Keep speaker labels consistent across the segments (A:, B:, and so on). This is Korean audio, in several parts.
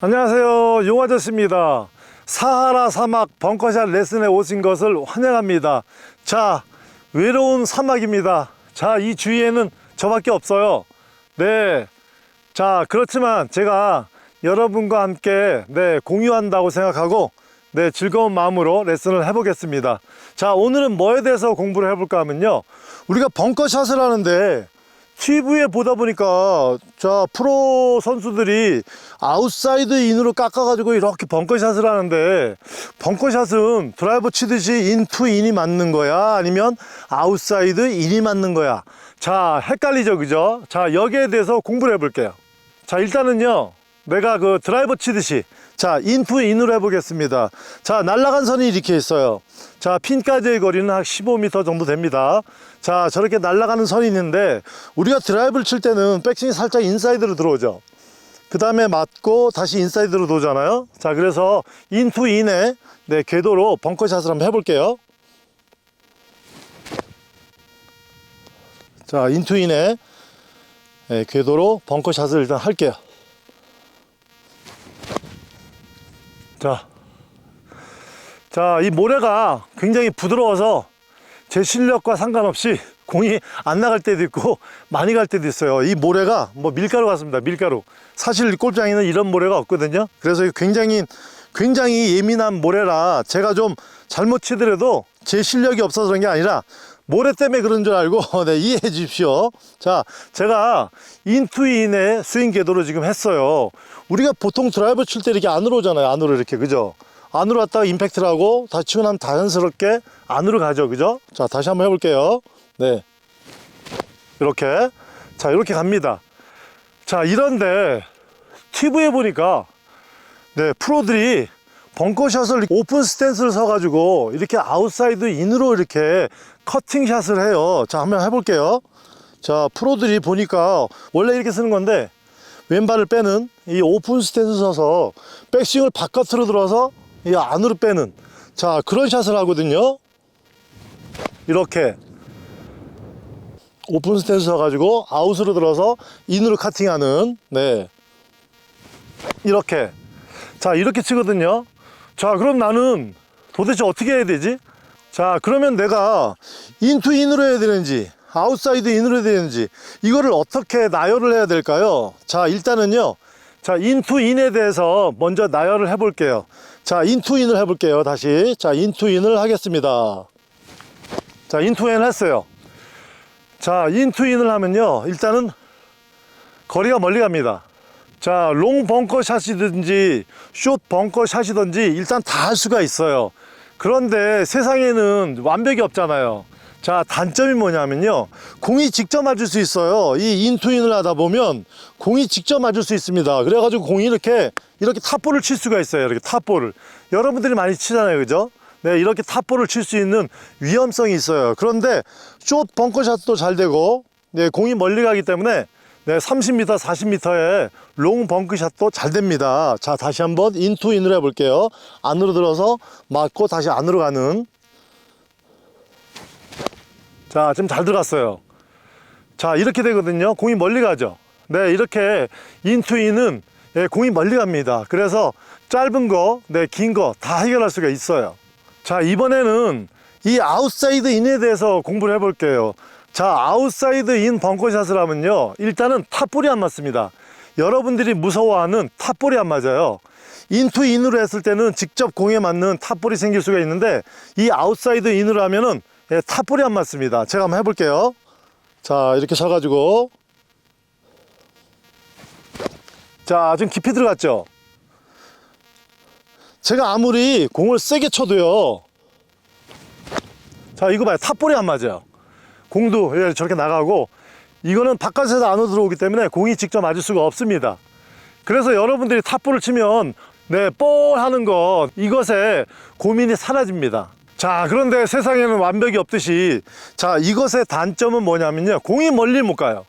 A: 안녕하세요. 용아저씨입니다. 사하라 사막 벙커샷 레슨에 오신 것을 환영합니다. 자 외로운 사막입니다. 자 이 주위에는 저밖에 없어요. 네자 그렇지만 제가 여러분과 함께 네 공유한다고 생각하고 네 즐거운 마음으로 레슨을 해보겠습니다. 자 오늘은 뭐에 대해서 공부를 해볼까 하면요. 우리가 벙커샷을 하는데 TV에 보다 보니까 자 프로 선수들이 아웃사이드 인으로 깎아가지고 이렇게 벙커샷을 하는데 벙커샷은 드라이버 치듯이 인투 인이 맞는 거야? 아니면 아웃사이드 인이 맞는 거야? 자 헷갈리죠 그죠? 자 여기에 대해서 공부를 해볼게요. 자 일단은요 내가 그 드라이버 치듯이 자 인투 인으로 해보겠습니다. 자 날라간 선이 이렇게 있어요. 자 핀까지의 거리는 한 15m 정도 됩니다. 자 저렇게 날아가는 선이 있는데 우리가 드라이브를 칠 때는 백스윙이 살짝 인사이드로 들어오죠. 그 다음에 맞고 다시 인사이드로 들어오잖아요. 자 그래서 인투 인의 네, 궤도로 벙커샷을 한번 해볼게요. 자 인투 인의 네, 궤도로 벙커샷을 일단 할게요 자, 자, 이 모래가 굉장히 부드러워서 제 실력과 상관없이 공이 안 나갈 때도 있고 많이 갈 때도 있어요. 이 모래가 뭐 밀가루 같습니다. 밀가루. 사실 골장에는 이런 모래가 없거든요. 그래서 굉장히 굉장히 예민한 모래라 제가 좀 잘못 치더라도 제 실력이 없어서 그런 게 아니라 모래 때문에 그런 줄 알고 네, 이해해 주십시오. 자, 제가 인투인의 스윙 궤도를 지금 했어요. 우리가 보통 드라이버 칠때 이렇게 안으로 오잖아요. 안으로 이렇게 그죠? 안으로 왔다가 임팩트를 하고 다시 치고 나면 자연스럽게 안으로 가죠. 그죠? 자, 다시 한번 해볼게요. 네. 이렇게. 자, 이렇게 갑니다. 자, 이런데 TV에 보니까 네, 프로들이 벙커샷을 오픈 스탠스를 서가지고 이렇게 아웃사이드 인으로 이렇게 커팅샷을 해요. 자, 한번 해볼게요. 자, 프로들이 보니까 원래 이렇게 쓰는 건데 왼발을 빼는 이 오픈 스탠스 서서 백스윙을 바깥으로 들어서 이 안으로 빼는 자, 그런 샷을 하거든요. 이렇게 오픈 스탠스 서가지고 아웃으로 들어서 인으로 카팅하는 네 이렇게 자 이렇게 치거든요 자 그럼 나는 도대체 어떻게 해야 되지? 자 그러면 내가 인투 인으로 해야 되는지 아웃사이드 인으로 해야 되는지 이거를 어떻게 나열을 해야 될까요? 자 일단은요. 자 인투 인에 대해서 먼저 나열을 해 볼게요. 자 인투 인을 해 볼게요 다시. 자 인투 인을 하겠습니다. 자 인투 인 했어요. 자 인투 인을 하면요. 일단은 거리가 멀리 갑니다 자 롱 벙커 샷이든지 숏 벙커 샷이든지 일단 다 할 수가 있어요. 그런데 세상에는 완벽이 없잖아요. 자 단점이 뭐냐면요. 공이 직접 맞을 수 있어요. 이 인투인을 하다 보면 공이 직접 맞을 수 있습니다. 그래 가지고 공이 이렇게 이렇게 탑볼을 칠 수가 있어요. 이렇게 탑볼을. 여러분들이 많이 치잖아요. 그죠? 네, 이렇게 탑볼을 칠 수 있는 위험성이 있어요. 그런데 숏 벙커샷도 잘 되고, 네, 공이 멀리 가기 때문에 네, 30m, 40m의 롱 벙커샷도 잘 됩니다. 자, 다시 한번 인투 인으로 해볼게요. 안으로 들어서 맞고 다시 안으로 가는. 자, 지금 잘 들어갔어요. 자, 이렇게 되거든요. 공이 멀리 가죠. 네, 이렇게 인투 인은 예, 공이 멀리 갑니다. 그래서 짧은 거, 네, 긴 거 다 해결할 수가 있어요. 자 이번에는 이 아웃사이드 인에 대해서 공부를 해볼게요 자 아웃사이드 인 벙커샷을 하면요 일단은 탑볼이 안 맞습니다. 여러분들이 무서워하는 탑볼이 안 맞아요. 인투 인으로 했을 때는 직접 공에 맞는 탑볼이 생길 수가 있는데 이 아웃사이드 인으로 하면은 예, 탑볼이 안 맞습니다. 제가 한번 해볼게요. 자 이렇게 쳐가지고. 자 지금 깊이 들어갔죠? 제가 아무리 공을 세게 쳐도요. 자 이거 봐요. 탑볼이 안 맞아요 공도 예, 저렇게 나가고 이거는 바깥에서 안으로 들어오기 때문에 공이 직접 맞을 수가 없습니다 그래서 여러분들이 탑볼을 치면 네 볼 하는 것 이것에 고민이 사라집니다 자 그런데 세상에는 완벽이 없듯이 자 이것의 단점은 뭐냐면요 공이 멀리 못 가요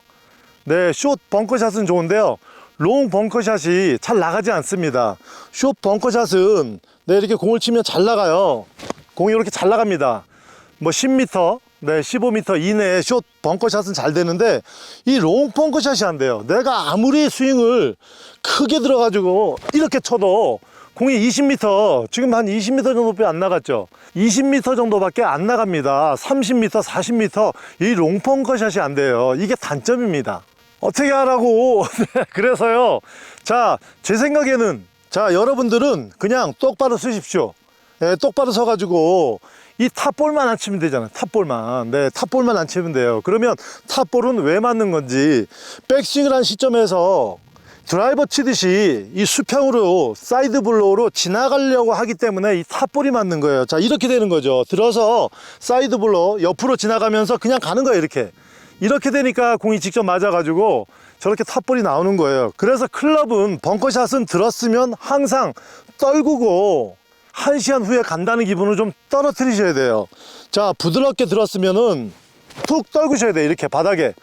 A: 네 숏 벙커샷은 좋은데요 롱 벙커샷이 잘 나가지 않습니다. 숏 벙커샷은 네, 이렇게 공을 치면 잘 나가요. 공이 이렇게 잘 나갑니다. 뭐 10m, 네, 15m 이내에 숏 벙커샷은 잘 되는데 이 롱 벙커샷이 안 돼요. 내가 아무리 스윙을 크게 들어가지고 이렇게 쳐도 공이 20m, 지금 한 20m 정도밖에 안 나갔죠. 20m 정도밖에 안 나갑니다. 30m, 40m 이 롱 벙커샷이 안 돼요. 이게 단점입니다. 어떻게 하라고? 네, 그래서요. 자, 제 생각에는 자, 여러분들은 그냥 똑바로 쓰십시오. 예, 똑바로 서가지고 이 탑볼만 안 치면 되잖아요. 탑볼만. 네, 탑볼만 안 치면 돼요. 그러면 탑볼은 왜 맞는 건지 백스윙을 한 시점에서 드라이버 치듯이 이 수평으로 사이드 블로우로 지나가려고 하기 때문에 이 탑볼이 맞는 거예요. 자, 이렇게 되는 거죠. 들어서 사이드 블로우 옆으로 지나가면서 그냥 가는 거예요. 이렇게. 이렇게 되니까 공이 직접 맞아가지고 저렇게 탑볼이 나오는 거예요. 그래서 클럽은 벙커샷은 들었으면 항상 떨구고 한 시간 후에 간다는 기분을 좀 떨어뜨리셔야 돼요. 자, 부드럽게 들었으면은 툭 떨구셔야 돼요. 이렇게 바닥에.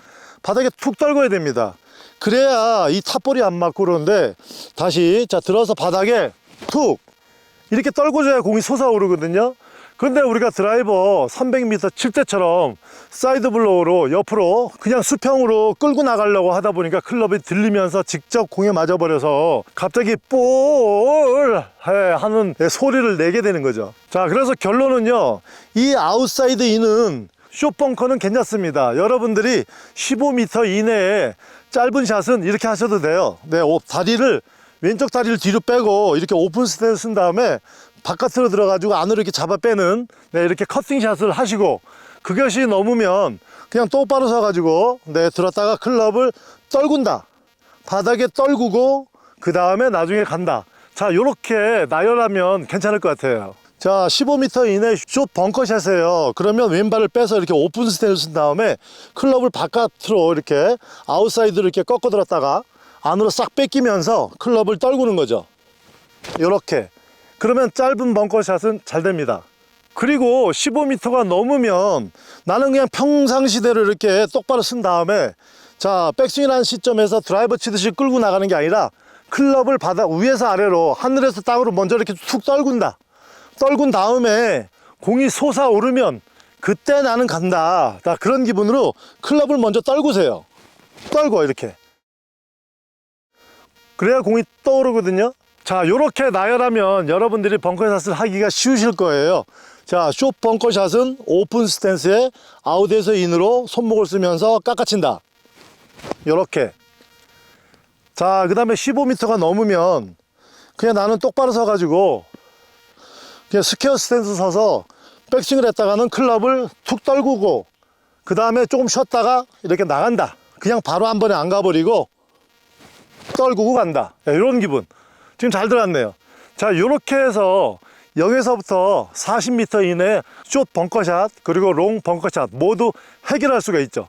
A: 바닥에 툭 떨궈야 됩니다. 그래야 이 탑볼이 안 맞고 그러는데 다시 자, 들어서 바닥에 툭 이렇게 떨궈줘야 공이 솟아오르거든요. 근데 우리가 드라이버 300m 칠 때처럼 사이드 블로우로 옆으로 그냥 수평으로 끌고 나가려고 하다 보니까 클럽이 들리면서 직접 공에 맞아버려서 갑자기 볼해 하는 소리를 내게 되는 거죠. 자, 그래서 결론은요. 이 아웃사이드 인은 쇼벙커는 괜찮습니다. 여러분들이 15m 이내에 짧은 샷은 이렇게 하셔도 돼요. 네, 오- 다리를 왼쪽 다리를 뒤로 빼고 이렇게 오픈 스탠스 쓴 다음에 바깥으로 들어가지고 안으로 이렇게 잡아 빼는 네, 이렇게 커팅샷을 하시고 그것이 넘으면 그냥 똑바로 서가지고 네, 들었다가 클럽을 떨군다. 바닥에 떨구고 그 다음에 나중에 간다. 자, 요렇게 나열하면 괜찮을 것 같아요. 자, 15m 이내 숏 벙커샷이에요. 그러면 왼발을 빼서 이렇게 오픈 스탠스 쓴 다음에 클럽을 바깥으로 이렇게 아웃사이드로 이렇게 꺾어 들었다가 안으로 싹 뺏기면서 클럽을 떨구는 거죠. 요렇게. 그러면 짧은 벙커샷은 잘 됩니다. 그리고 15m가 넘으면 나는 그냥 평상시대로 이렇게 똑바로 쓴 다음에 자 백스윙이라는 시점에서 드라이버 치듯이 끌고 나가는 게 아니라 클럽을 바닥 위에서 아래로 하늘에서 땅으로 먼저 이렇게 툭 떨군다 떨군 다음에 공이 솟아오르면 그때 나는 간다 자, 그런 기분으로 클럽을 먼저 떨구세요 떨고 이렇게 그래야 공이 떠오르거든요. 자, 요렇게 나열하면 여러분들이 벙커샷을 하기가 쉬우실 거예요. 자, 숏 벙커샷은 오픈 스탠스에 아웃에서 인으로 손목을 쓰면서 깎아친다. 요렇게. 자, 그 다음에 15m가 넘으면 그냥 나는 똑바로 서가지고 그냥 스퀘어 스탠스 서서 백스윙을 했다가는 클럽을 툭 떨구고 그 다음에 조금 쉬었다가 이렇게 나간다. 그냥 바로 한 번에 안 가버리고 떨구고 간다. 이런 기분. 지금 잘 들었네요. 자, 이렇게 해서 여기서부터 40m 이내 숏 벙커샷 그리고 롱 벙커샷 모두 해결할 수가 있죠.